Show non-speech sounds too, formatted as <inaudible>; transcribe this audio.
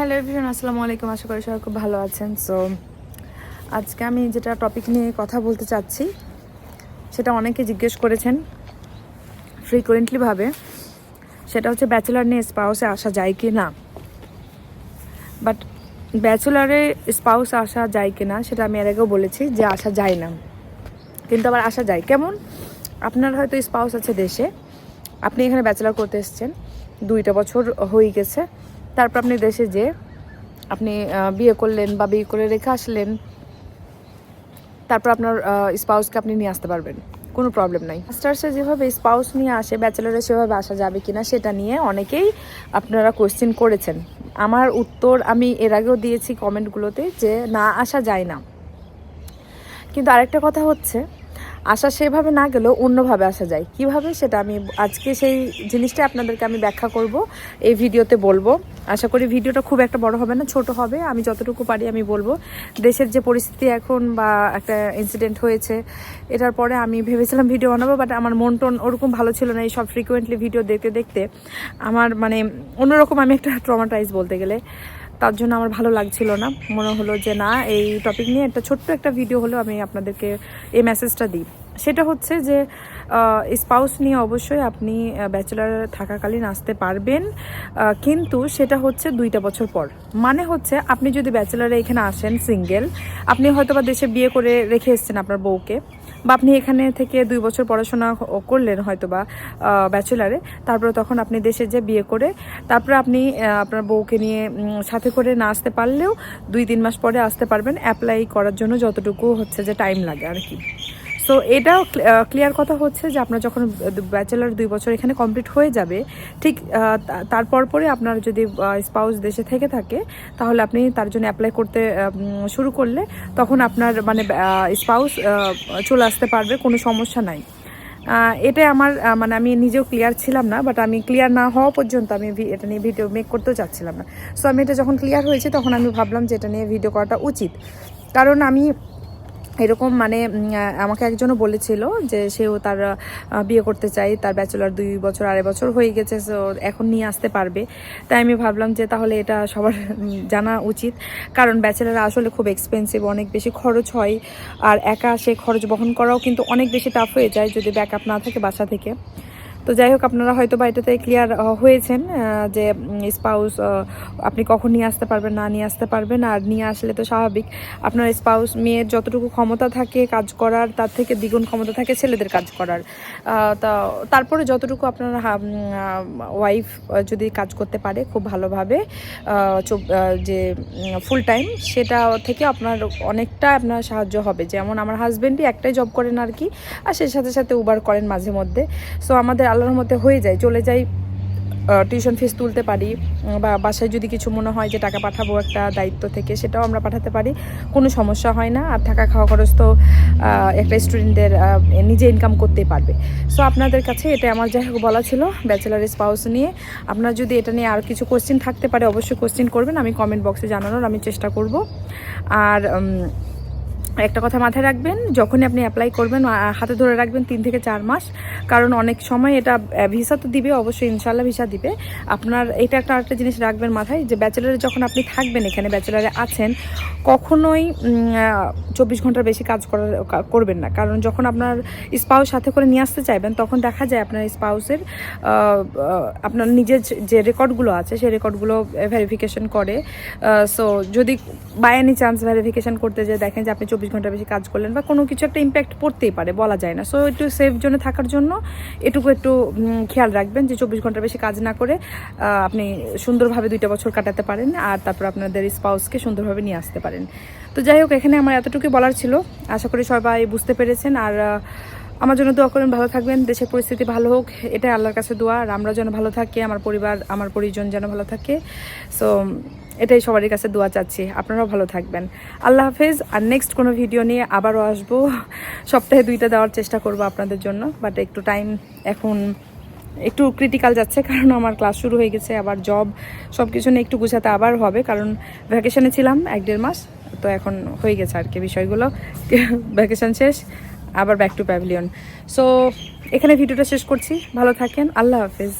Hello everyone আসসালামু আলাইকুম। আশা করি সবাই খুব ভালো আছেন। সো আজকে আমি যেটা টপিক নিয়ে কথা বলতে চাচ্ছি, সেটা অনেকে জিজ্ঞেস করেছেন ফ্রিকুয়েন্টলিভাবে সেটা হচ্ছে ব্যাচেলার নিয়ে স্পাউসে আসা যায় কি না? বাট ব্যাচেলারে স্পাউসে আসা যায় কি না, সেটা আমি এর আগেও বলেছি যে আসা যায় না। কিন্তু আবার আসা যায়। কেমন? আপনার হয়তো স্পাউস আছে দেশে, আপনি এখানে ব্যাচেলার করতে এসছেন, দুইটা বছর হয়ে গেছে তারপর আপনি দেশে যে আপনি বিয়ে করলেন বা বিয়ে করে রেখে আসলেন, তারপর আপনার স্পাউসকে আপনি নিয়ে আসতে পারবেন। কোনো প্রবলেম নাই। মাস্টার্সে যেভাবে স্পাউস নিয়ে আসে ব্যাচেলারে সেভাবে আসা যাবে কিনা সেটা নিয়ে অনেকেই আপনারা কোয়েশ্চেন করেছেন। আমার উত্তর আমি এর আগেও দিয়েছি কমেন্টগুলোতে যে না, আসা যায় না। কিন্তু আরেকটা কথা হচ্ছে আসা সেভাবে না গেলেও অন্যভাবে আসা যায়। কীভাবে সেটা আমি আজকে সেই জিনিসটা আপনাদেরকে আমি ব্যাখ্যা করব, এই ভিডিওতে বলব। আশা করি ভিডিওটা খুব একটা বড় হবে না, ছোট হবে। আমি যতটুকু পারি আমি বলব। দেশের যে পরিস্থিতি এখন বা একটা ইনসিডেন্ট হয়েছে, এটার পরে আমি ভেবেছিলাম ভিডিও বানাবো বাট আমার মন টন ওরকম ভালো ছিল না, এই সব ফ্রিকুয়েন্টলি ভিডিও দেখতে দেখতে। আমার মানে অন্যরকম আমি একটা ট্রমাটাইজ বলতে গেলে। তার জন্য আমার ভালো লাগছিল না। মনে হলো যে না, এই টপিক নিয়ে একটা ছোট্ট একটা ভিডিও হলো আমি আপনাদেরকে এই মেসেজটা দিই। সেটা হচ্ছে যে স্পাউস নিয়ে অবশ্যই আপনি ব্যাচেলার থাকাকালীন আসতে পারবেন। কিন্তু সেটা হচ্ছে দুইটা বছর পর। মানে হচ্ছে আপনি যদি ব্যাচেলারে এখানে আসেন সিঙ্গেল আপনি হয়তো বা দেশে বিয়ে করে রেখে এসছেন আপনার বউকে বা আপনি এখানে থেকে দুই বছর পড়াশোনা করলেন হয়তো বা ব্যাচেলারে তারপরে তখন আপনি দেশে যে বিয়ে করে, তারপরে আপনি আপনার বউকে নিয়ে সাথে করে না আসতে পারলেও দুই তিন মাস পরে আসতে পারবেন। অ্যাপ্লাই করার জন্য যতটুকু হচ্ছে যে টাইম লাগে আর কি। সো এটাও ক্লিয়ার কথা হচ্ছে যে আপনার যখন ব্যাচেলার দুই বছর এখানে কমপ্লিট হয়ে যাবে, ঠিক তারপর পরে আপনার যদি স্পাউস দেশে থেকে থাকে, তাহলে আপনি তার জন্য অ্যাপ্লাই করতে শুরু করলে তখন আপনার মানে স্পাউস চলে আসতে পারবে, কোনো সমস্যা নাই। এটা আমার মানে আমি নিজেও ক্লিয়ার ছিলাম না বাট আমি ক্লিয়ার না হওয়া পর্যন্ত আমি এটা নিয়ে ভিডিও মেক করতেও চাচ্ছিলাম না। সো আমি এটা যখন ক্লিয়ার হয়েছে, তখন আমি ভাবলাম যে এটা নিয়ে ভিডিও করাটা উচিত। কারণ আমি এরকম মানে আমাকে একজনও বলেছিল যে সেও তার বিয়ে করতে চাই তার ব্যাচেলার দুই বছর, আড়াই বছর হয়ে গেছে সো এখন নিয়ে আসতে পারবে। তাই আমি ভাবলাম যে তাহলে এটা সবার জানা উচিত। কারণ ব্যাচেলার আসলে খুব এক্সপেন্সিভ অনেক বেশি খরচ হয়। আর একা সে খরচ বহন করাও কিন্তু অনেক বেশি টাফ হয়ে যায় যদি ব্যাকআপ না থাকে বাসা থেকে। তো যাই হোক, আপনারা হয়তো বা এটাতে ক্লিয়ার হয়েছেন যে স্পাউস আপনি কখন নিয়ে আসতে পারবেন, না নিয়ে আসতে পারবেন, আর নিয়ে আসলে তো স্বাভাবিক। আপনার স্পাউস মেয়ের যতটুকু ক্ষমতা থাকে কাজ করার, তার থেকে দ্বিগুণ ক্ষমতা থাকে ছেলেদের কাজ করার। তা তারপরে যতটুকু আপনার ওয়াইফ যদি কাজ করতে পারে খুব ভালোভাবে যে ফুল টাইম সেটা থেকে আপনার অনেকটা আপনার সাহায্য হবে। যেমন আমার হাজব্যান্ডই একটাই জব করেন আর কি, আর সেই সাথে সাথে উবার করেন মাঝে মধ্যে। সো আমাদের আল্লাহর মধ্যে হয়ে যায়, চলে যাই টিউশন ফিস তুলতে পারি বা বাসায় যদি কিছু মনে হয় যে টাকা পাঠাবো একটা দায়িত্ব থেকে, সেটাও আমরা পাঠাতে পারি, কোনো সমস্যা হয় না, আর থাকা খাওয়া খরচ তো একটা স্টুডেন্টদের নিজে ইনকাম করতেই পারবে। সো আপনাদের কাছে এটা আমার যাই হোক বলা ছিল ব্যাচেলার স্পাউস নিয়ে। আপনার যদি এটা নিয়ে আর কিছু কোশ্চেন থাকতে পারে, অবশ্যই কোশ্চেন করবেন, আমি কমেন্ট বক্সে জানানোর আমি চেষ্টা করব। আর একটা কথা মাথায় রাখবেন, যখনই আপনি অ্যাপ্লাই করবেন হাতে ধরে রাখবেন তিন থেকে চার মাস। কারণ অনেক সময় এটা ভিসা তো দিবে, অবশ্যই ইনশাল্লাহ ভিসা দিবে। আপনার এটা একটা আরেকটা জিনিস রাখবেন মাথায় যে ব্যাচেলারে যখন আপনি থাকবেন এখানে ব্যাচেলারে আছেন, কখনোই চব্বিশ ঘণ্টার বেশি কাজ করার করবেন না। কারণ যখন আপনার স্পাউস সাথে করে নিয়ে আসতে চাইবেন, তখন দেখা যায় আপনার স্পাউসের আপনার নিজের যে- রেকর্ডগুলো আছে, সেই রেকর্ডগুলো ভেরিফিকেশন করে। সো যদি বাই এনি চান্স ভেরিফিকেশন করতে যে দেখেন যে আপনি চব্বিশ ঘণ্টা বেশি কাজ করলেন বা কোনো কিছু একটা ইম্প্যাক্ট পড়তেই পারে, বলা যায় না। সো একটু সেফ জোনে থাকার জন্য এটুকু একটু খেয়াল রাখবেন যে চব্বিশ ঘণ্টা বেশি কাজ না করে আপনি সুন্দরভাবে দুইটা বছর কাটাতে পারেন আর তারপর আপনাদের স্পাউসকে সুন্দরভাবে নিয়ে আসতে পারেন। তো যাই হোক, এখানে আমার এতটুকু বলার ছিল। আশা করি সবাই বুঝতে পেরেছেন। আর আমার জন্য দোয়া করেন ভালো থাকবেন, দেশের পরিস্থিতি ভালো হোক, এটাই আল্লাহর কাছে দোয়া, আর আমরা যেন ভালো থাকি, আমার পরিবার, আমার পরিজন যেন ভালো থাকে। সো এটাই সবারই কাছে দোয়া চাচ্ছি, আপনারাও ভালো থাকবেন। আল্লাহ হাফেজ, আর নেক্সট কোনো ভিডিও নিয়ে আবারও আসব। সপ্তাহে দুইটা দেওয়ার চেষ্টা করব আপনাদের জন্য বাট একটু টাইম এখন একটু ক্রিটিক্যাল যাচ্ছে, কারণ আমার ক্লাস শুরু হয়ে গেছে, আবার জব সব কিছু নিয়ে একটু গুছাতে আবার হবে, কারণ ভ্যাকেশনে ছিলাম এক দেড় মাস, তো এখন হয়ে গেছে আর কি বিষয়গুলো। <laughs> ভ্যাকেশন শেষ আবার ব্যাক টু প্যাভিলিয়ন সো এখানে ভিডিওটা শেষ করছি। ভালো থাকেন। আল্লাহ হাফেজ।